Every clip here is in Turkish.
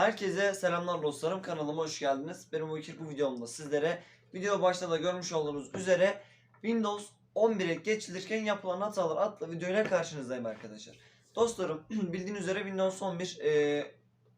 Herkese selamlar dostlarım. Kanalıma hoş geldiniz. Benim ilk bu videomda sizlere video başta da görmüş olduğunuz üzere Windows 11'e geçilirken yapılan hatalar adlı videoyla karşınızdayım arkadaşlar. Dostlarım bildiğiniz üzere Windows 11 e,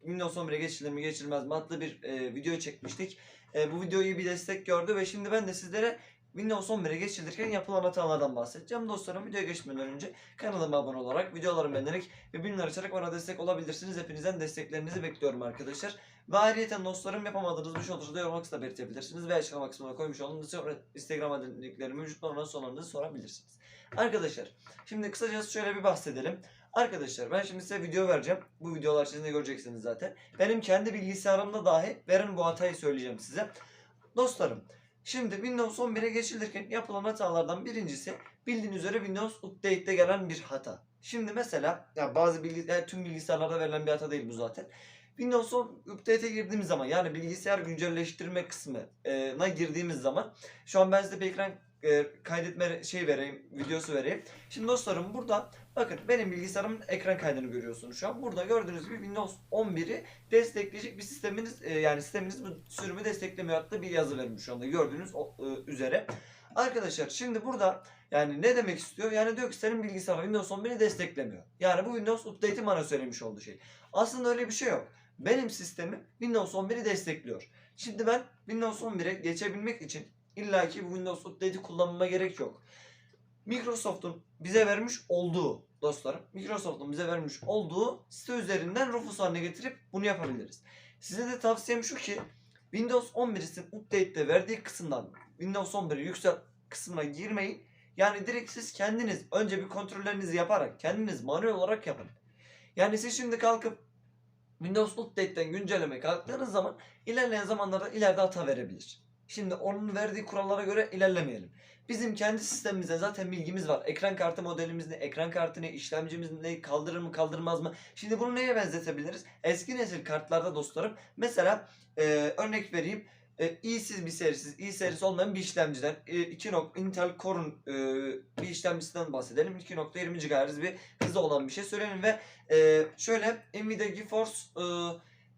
Windows 11'e geçilir mi geçilmez mi adlı bir e, video çekmiştik. E, bu video iyi bir destek gördü ve şimdi ben de sizlere Windows 11'e geçilirken yapılan hatalardan bahsedeceğim. Dostlarım videoya geçmeden önce kanalıma abone olarak, videolarımı beğenerek ve bildirimleri açarak bana destek olabilirsiniz. Hepinizden desteklerinizi bekliyorum arkadaşlar. Ve ayrıca dostlarım yapamadığınız bir şey olursa da yorum kısmına belirtebilirsiniz. Ve açıklama kısmına koymuş olduğum Instagram adresleri mevcut oradan sorularınızı sorabilirsiniz. Arkadaşlar şimdi kısacası şöyle bir bahsedelim. Arkadaşlar ben şimdi size video vereceğim. Bu videolar sizin de göreceksiniz zaten. Benim kendi bilgisayarımda dahi veren bu hatayı söyleyeceğim size. Dostlarım Şimdi Windows 11'e geçilirken yapılan hatalardan birincisi bildiğiniz üzere Windows Update'de gelen bir hata. Şimdi mesela ya bazı bilgi, yani tüm bilgisayarlarda verilen bir hata değil bu zaten. Windows 10 Update'e girdiğimiz zaman yani bilgisayar güncelleştirme kısmına girdiğimiz zaman şu an ben size bir ekran e, kaydetme şey vereyim, videosu vereyim. Şimdi dostlarım burada bakın benim bilgisayarımın ekran kaydını görüyorsunuz şu an. Burada gördüğünüz gibi Windows 11'i destekleyecek bir sisteminiz e, yani sisteminiz bu sürümü desteklemiyor adlı bir yazı vermiş şu anda gördüğünüz e, üzere. Arkadaşlar şimdi burada yani ne demek istiyor? Yani diyor ki senin bilgisayar Windows 11'i desteklemiyor. Yani bu Windows Update'i bana söylemiş olduğu şey. Aslında öyle bir şey yok. Benim sistemim Windows 11'i destekliyor. Şimdi ben Windows 11'e geçebilmek için illaki bu Windows Update'i kullanmama gerek yok. Microsoft'un bize vermiş olduğu dostlarım, Microsoft'un bize vermiş olduğu site üzerinden Rufus haline getirip bunu yapabiliriz. Size de tavsiyem şu ki Windows 11'in update'te verdiği kısımdan Windows 11'i yüksel kısmına girmeyin. Yani direkt siz kendiniz önce bir kontrollerinizi yaparak kendiniz manuel olarak yapın. Yani siz şimdi kalkıp Windows Update'ten güncelleme kalktığınız zaman ilerleyen zamanlarda ileride hata verebilir. Şimdi onun verdiği kurallara göre ilerlemeyelim. Bizim kendi sistemimizde zaten bilgimiz var. Ekran kartı modelimiz ne, ekran kartı ne, işlemcimiz ne, kaldırır mı kaldırmaz mı? Şimdi bunu neye benzetebiliriz? Eski nesil kartlarda dostlarım mesela e, örnek vereyim. E, bir serisiz, i serisi olmayan bir işlemciden e, 2. nok- Intel Core'un e, bir işlemcisinden bahsedelim. 2.20 GHz bir hızı olan bir şey söyleyelim ve e, şöyle Nvidia GeForce e,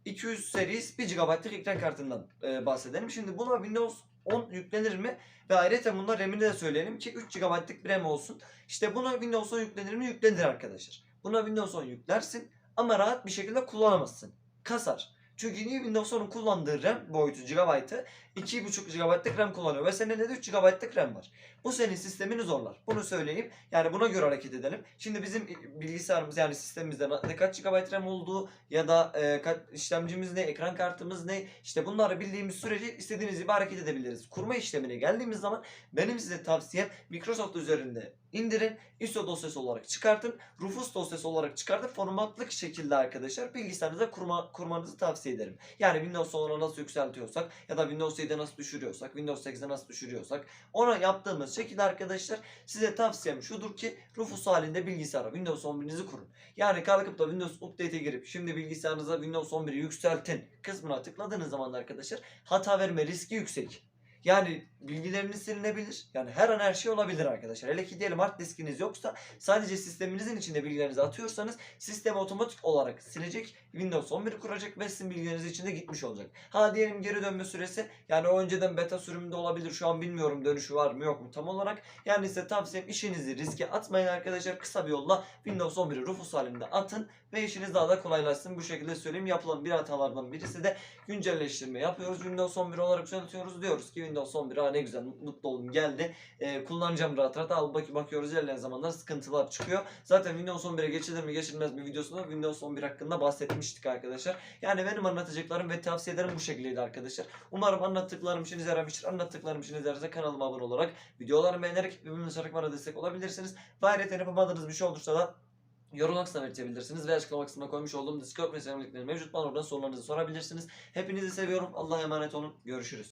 200 series 1 GB'lık ekran kartından e, bahsedelim. Şimdi buna Windows 10 yüklenir mi? Ve ayrıca bunda RAM'ini de söyleyelim ki 3 GB'lık bir RAM olsun. İşte buna Windows 10 yüklenir mi? Yüklenir arkadaşlar. Buna Windows 10 yüklersin ama rahat bir şekilde kullanamazsın. Kasar. Çünkü niye Windows 10'un kullandığı RAM boyutu GB'ı 2.5 GB'lık RAM kullanıyor ve senin de 3 GB'lık RAM var. Bu senin sistemini zorlar. Bunu söyleyeyim. Yani buna göre hareket edelim. Şimdi bizim bilgisayarımız yani sistemimizde ne kaç GB RAM olduğu ya da e, kaç, işlemcimiz ne, ekran kartımız ne işte bunları bildiğimiz sürece istediğimiz gibi hareket edebiliriz. Kurma işlemine geldiğimiz zaman benim size tavsiyem Microsoft üzerinde indirin. ISO dosyası olarak çıkartın. Rufus dosyası olarak çıkartıp formatlık şekilde arkadaşlar bilgisayarınıza kurma, kurmanızı tavsiye ederim. Yani Windows 10'a nasıl yükseltiyorsak ya da Windows 7'e nasıl düşürüyorsak, Windows 8'e nasıl düşürüyorsak ona yaptığımız şekilde arkadaşlar size tavsiyem şudur ki Rufus halinde bilgisayara Windows 11'inizi kurun. Yani kalkıp da Windows Update'e girip şimdi bilgisayarınıza Windows 11'i yükseltin kısmına tıkladığınız zaman da arkadaşlar hata verme riski yüksek. Yani bilgileriniz silinebilir. Yani her an her şey olabilir arkadaşlar. Hele ki diyelim hard diskiniz yoksa sadece sisteminizin içinde bilgilerinizi atıyorsanız sistem otomatik olarak silecek. Windows 11 kuracak ve sizin bilgileriniz içinde gitmiş olacak. Ha diyelim geri dönme süresi yani önceden beta sürümünde olabilir. Şu an bilmiyorum dönüşü var mı yok mu tam olarak. Yani size tavsiyem işinizi riske atmayın arkadaşlar. Kısa bir yolla Windows 11'i Rufus halinde atın ve işiniz daha da kolaylaşsın. Bu şekilde söyleyeyim. Yapılan bir hatalardan birisi de güncelleştirme yapıyoruz. Windows 11 olarak yükseltiyoruz. Diyoruz ki Windows 11 ha ne güzel mutlu oldum geldi. Ee, kullanacağım rahat rahat. Al bak bakıyoruz ilerleyen zamanlar sıkıntılar çıkıyor. Zaten Windows 11'e geçilir mi geçilmez mi videosunda Windows 11 hakkında bahsetmiştik arkadaşlar. Yani benim anlatacaklarım ve tavsiyelerim bu şekildeydi arkadaşlar. Umarım anlattıklarım işinize yaramıştır. Anlattıklarım işinize yararsa kanalıma abone olarak videolarımı beğenerek ve dışarı bana destek olabilirsiniz. Ve ayrıca yapamadığınız bir şey olursa da yorum kısmına belirtebilirsiniz ve açıklama kısmına koymuş olduğum Discord Instagram linkleri mevcut. Bana oradan sorularınızı sorabilirsiniz. Hepinizi seviyorum. Allah'a emanet olun. Görüşürüz.